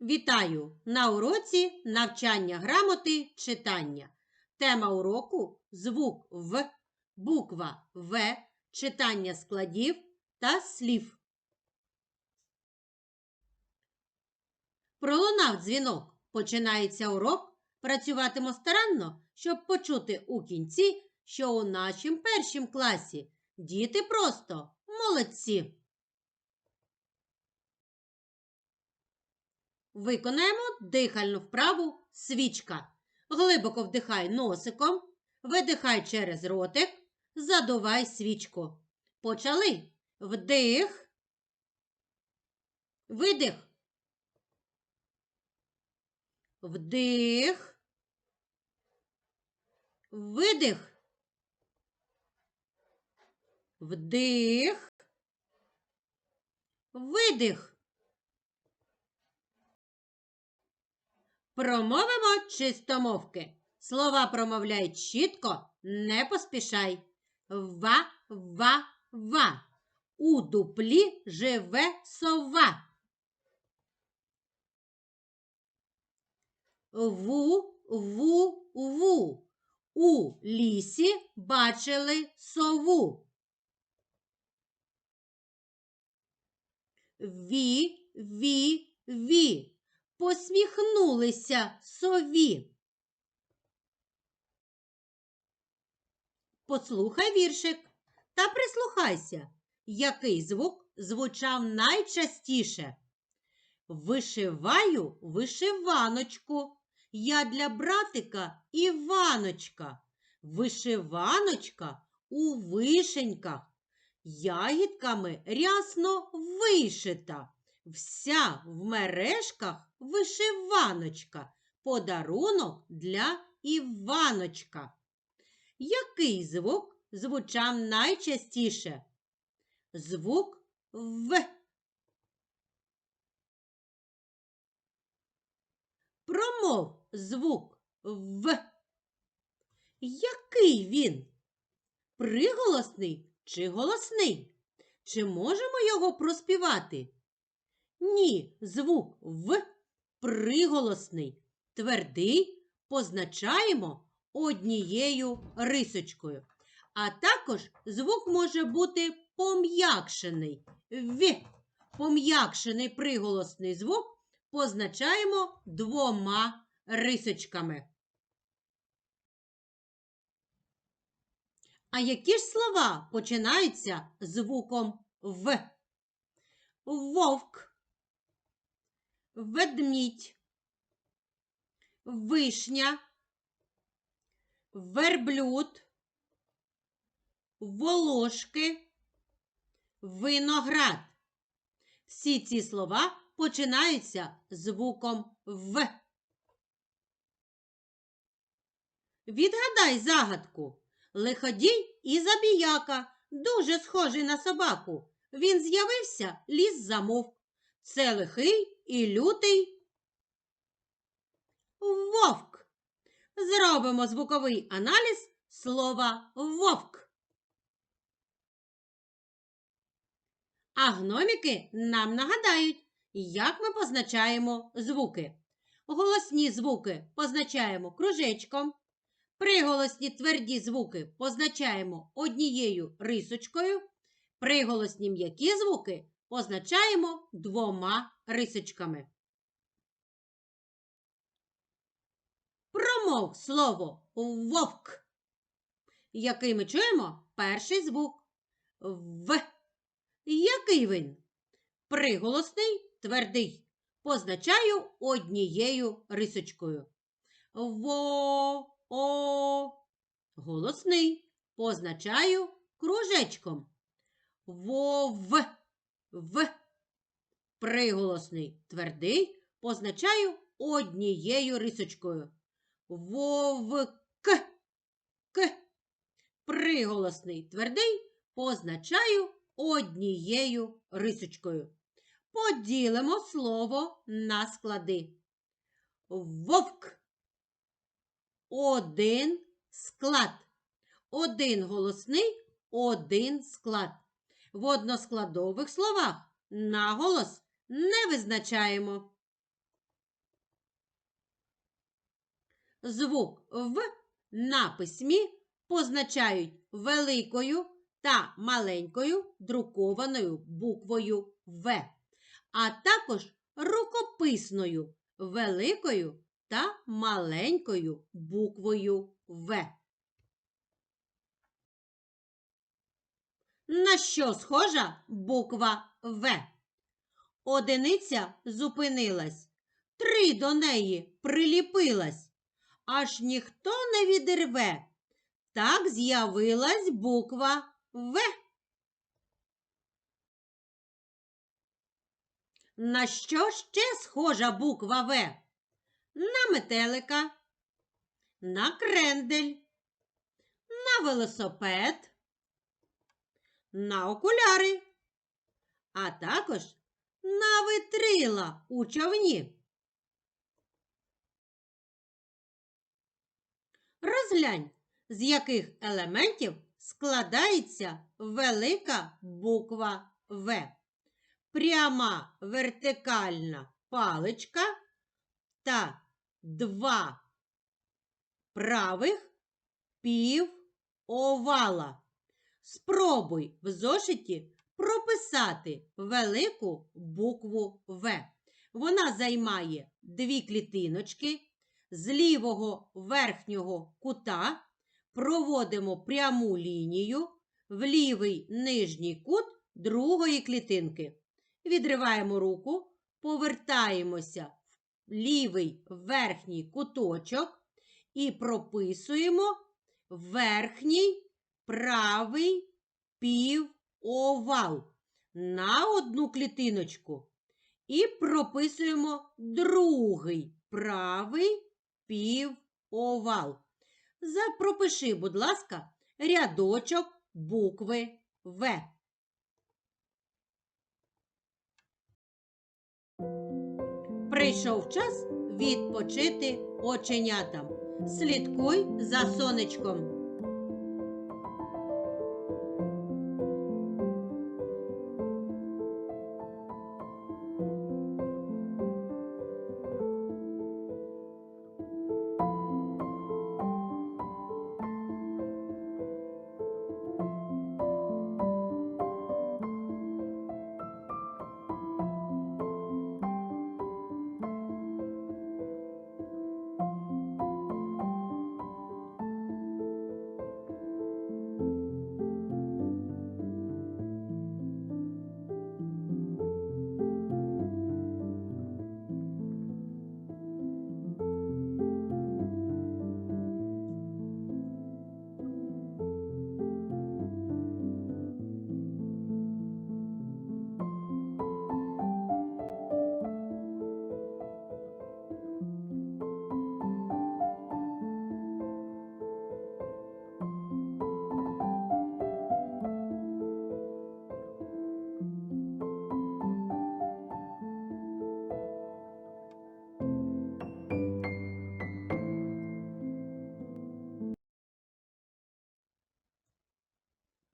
Вітаю на уроці навчання грамоти читання. Тема уроку звук В, буква В, читання складів та слів. Пролунав дзвінок. Починається урок. Працюватимо старанно, щоб почути у кінці, що у нашім першім класі діти просто молодці. Виконаємо дихальну вправу свічка. Глибоко вдихай носиком, видихай через ротик, задувай свічку. Почали. Вдих. Видих. Вдих. Видих. Вдих. Видих. Промовимо чистомовки. Слова промовляй чітко, не поспішай. Ва, ва, ва. У дуплі живе сова. Ву, ву, ву. У лісі бачили сову. Ві, ві, ві посміхнулися сові. Послухай віршик та прислухайся, який звук звучав найчастіше. Вишиваю вишиваночку. Я для братика Іваночка. Вишиваночка у вишеньках. Ягідками рясно вишита. Вся в мережках вишиваночка, подарунок для Іваночка. Який звук звучав найчастіше? Звук В. Промов звук В. Який він? Приголосний чи голосний? Чи можемо його проспівати? Ні, звук В приголосний. Твердий позначаємо однією рисочкою. А також звук може бути пом'якшений. В. Пом'якшений приголосний звук позначаємо двома рисочками. А які ж слова починаються звуком В? Вовк ведмідь, вишня, верблюд, волошки, виноград. Всі ці слова починаються звуком В. Відгадай загадку. Лиходій і забіяка, дуже схожий на собаку. Він з'явився, ліс замовк. Це лихий і лютий вовк. Зробимо звуковий аналіз слова вовк. А гноміки нам нагадають, як ми позначаємо звуки. Голосні звуки позначаємо кружечком. Приголосні тверді звуки позначаємо однією рисочкою. Приголосні м'які звуки позначаємо двома рисочками. Промов слово вовк, який ми чуємо перший звук В. Який він? Приголосний твердий. Позначаю однією рисочкою. Во, о, голосний. Позначаю кружечком. Вов. В. Приголосний твердий позначаю однією рисочкою. Вовк. К. Приголосний твердий позначаю однією рисочкою. Поділимо слово на склади. Вовк. Один склад. Один голосний, один склад. В односкладових словах наголос не визначаємо. Звук В на письмі позначають великою та маленькою друкованою буквою В, а також рукописною великою та маленькою буквою В. На що схожа буква В? Одиниця зупинилась, три до неї приліпилась, аж ніхто не відірве. Так з'явилась буква В. На що ще схожа буква В? На метелика, на крендель, на велосипед, на окуляри, а також на витрила у човні. Розглянь, з яких елементів складається велика буква В. Пряма вертикальна паличка та два правих пів овала. Спробуй в зошиті прописати велику букву В. Вона займає дві клітиночки. З лівого верхнього кута проводимо пряму лінію в лівий нижній кут другої клітинки. Відриваємо руку, повертаємося в лівий верхній куточок і прописуємо верхній правий півовал на одну клітиночку. І прописуємо другий правий півовал. Запропиши, будь ласка, рядочок букви В. Прийшов час відпочити оченятам. Слідкуй за сонечком.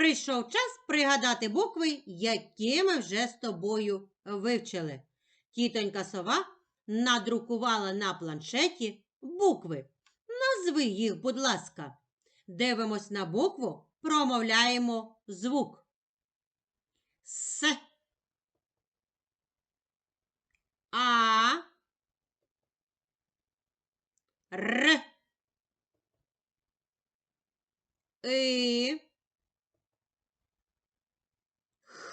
Прийшов час пригадати букви, які ми вже з тобою вивчили. Тітонька сова надрукувала на планшеті букви. Назви їх, будь ласка. Дивимось на букву, промовляємо звук. С. А. Р. И.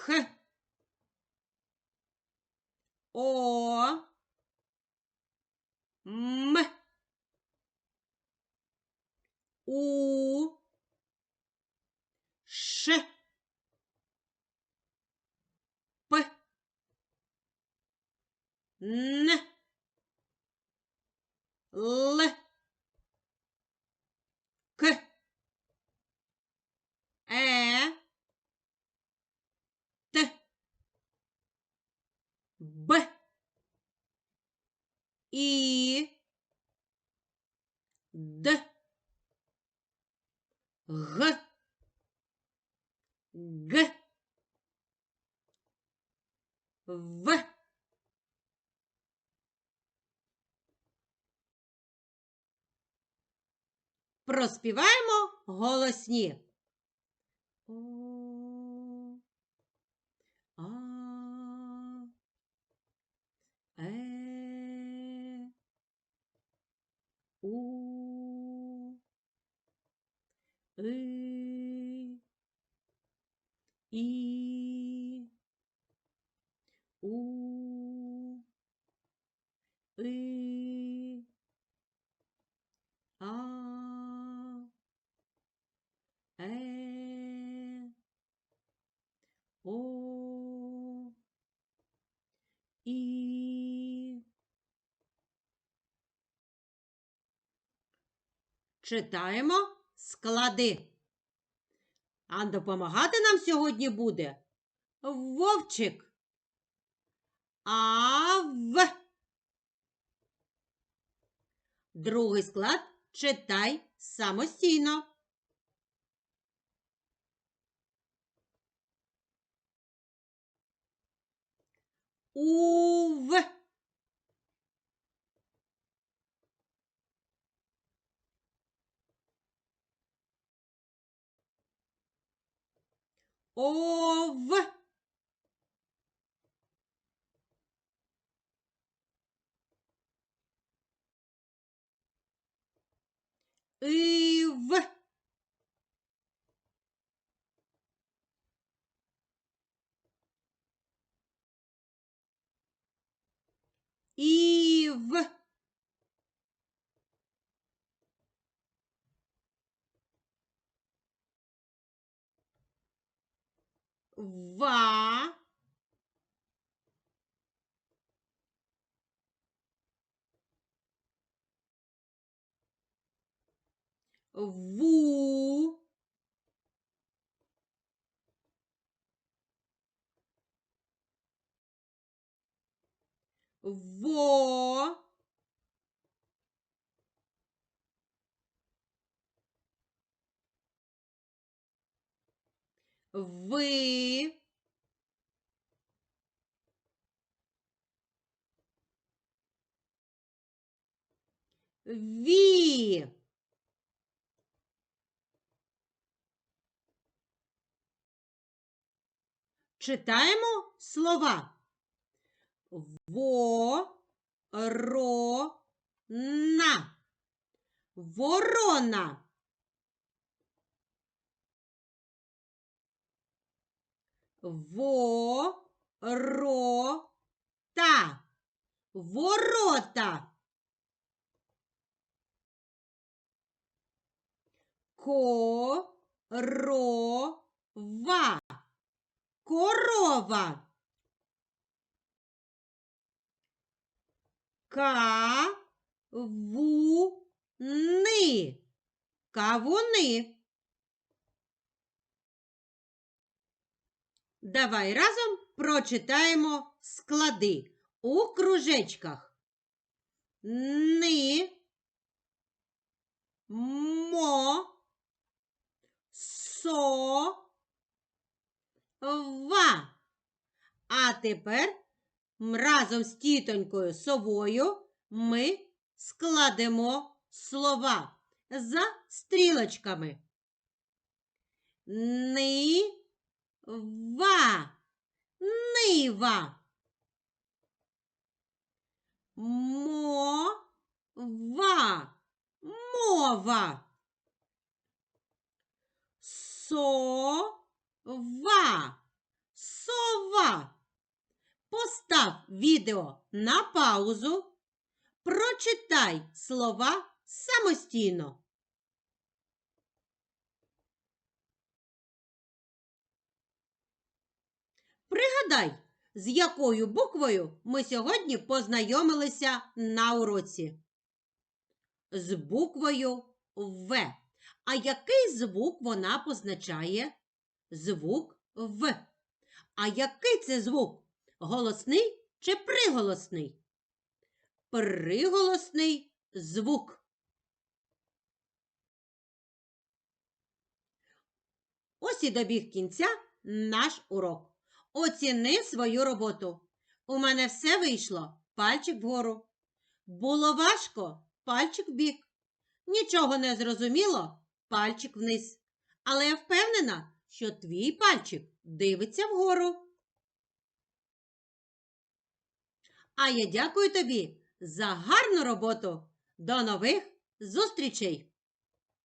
Х. О. М. У. Ш. П. Н. Л. К. Б. І. Д. Г. Г. В. Проспіваємо голосні. О, а, е, у, Читаємо склади. А допомагати нам сьогодні буде вовчик. Ав. Другий склад читай самостійно. Ув. Ov. Iv. Eve. Ва. Ву. Во. Ви. Читаємо слова. Во, ро, на. Ворона. Во, ро, та. Ворота. Ко, ро, ва. Корова. Ка, ву, Давай разом прочитаємо склади у кружечках. Ни, мо, со, ва. А тепер разом з тітонькою совою ми складемо слова за стрілочками. Ни, ва, нива. Мо, ва, мова. Со, ва, сова. Постав відео на паузу. Прочитай слова самостійно. Пригадай, з якою буквою ми сьогодні познайомилися на уроці. З буквою В. А який звук вона позначає? Звук В. А який це звук? Голосний чи приголосний? Приголосний звук. Ось і добіг кінця наш урок. Оціни свою роботу. У мене все вийшло. Пальчик вгору. Було важко, пальчик вбік. Нічого не зрозуміло? Пальчик вниз. Але я впевнена, що твій пальчик дивиться вгору. А я дякую тобі за гарну роботу. До нових зустрічей!